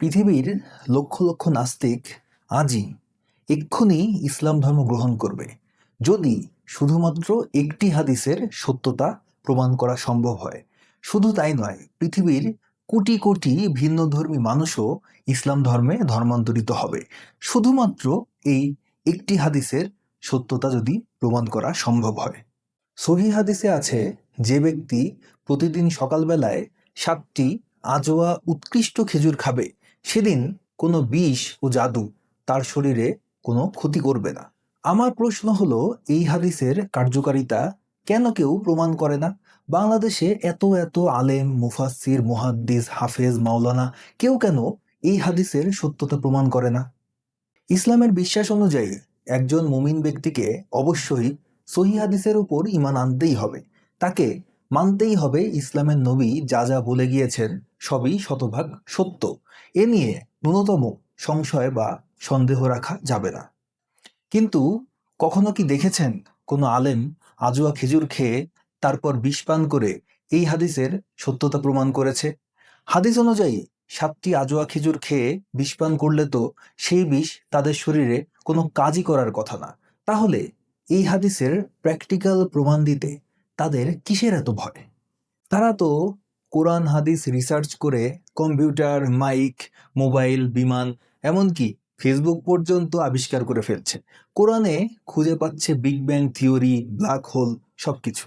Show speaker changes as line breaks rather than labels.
পৃথিবীর লক্ষ লক্ষ নাস্তিক আজই এক্ষুনি ইসলাম ধর্ম গ্রহণ করবে, যদি শুধুমাত্র একটি হাদিসের সত্যতা প্রমাণ করা সম্ভব হয়। শুধু তাই নয়, পৃথিবীর কোটি কোটি ভিন্নধর্মী মানুষও ইসলাম ধর্মে ধর্মান্তরিত হবে। শুধুমাত্র এই একটি হাদিসের সত্যতা যদি প্রমাণ করা সম্ভব হয়। সহি হাদিসে আছে, যে ব্যক্তি প্রতিদিন সকালবেলায় সাতটি আজোয়া উৎকৃষ্ট খেজুর খাবে সেদিন কোনো বিষ ও জাদু তার শরীরে কোনো ক্ষতি করবে না। আমার প্রশ্ন হলো, এই হাদিসের কার্যকারিতা কেন কেউ প্রমাণ করে না? বাংলাদেশে এত এত আলেম মুফাসির মুহাদ্দিস, হাফেজ, মাওলানা কেউ কেন এই হাদিসের সত্যতা প্রমাণ করে না? ইসলামের বিশ্বাস অনুযায়ী একজন মুমিন ব্যক্তিকে অবশ্যই সহি হাদিসের উপর ইমান আনতেই হবে। তাকে মানতেই হবে ইসলামের নবী যা যা বলে গিয়েছেন সবই শতভাগ সত্য। এ নিয়ে ন্যূনতম সংশয় বা সন্দেহ রাখা যাবে না। কিন্তু কখনো কি দেখেছেন কোনো আলেম আজুয়া খেজুর খেয়ে তারপর বিষ পান করে এই হাদিসের সত্যতা প্রমাণ করেছে? হাদিস অনুযায়ী সাতটি আজোয়া খেজুর খেয়ে বিষ পান করলে তো সেই বিষ তাদের শরীরে কোনো কাজই করার কথা না। তাহলে এই হাদিসের প্র্যাকটিক্যাল প্রমাণ দিতে তাদের কিসের এত ভয়? তারা তো কোরআন, হাদিস রিসার্চ করে কম্পিউটার মাইক মোবাইল বিমান, এমনকি ফেসবুক পর্যন্ত আবিষ্কার করে ফেলছে। কোরআনে খুঁজে পাচ্ছে big bang theory black hole সবকিছু।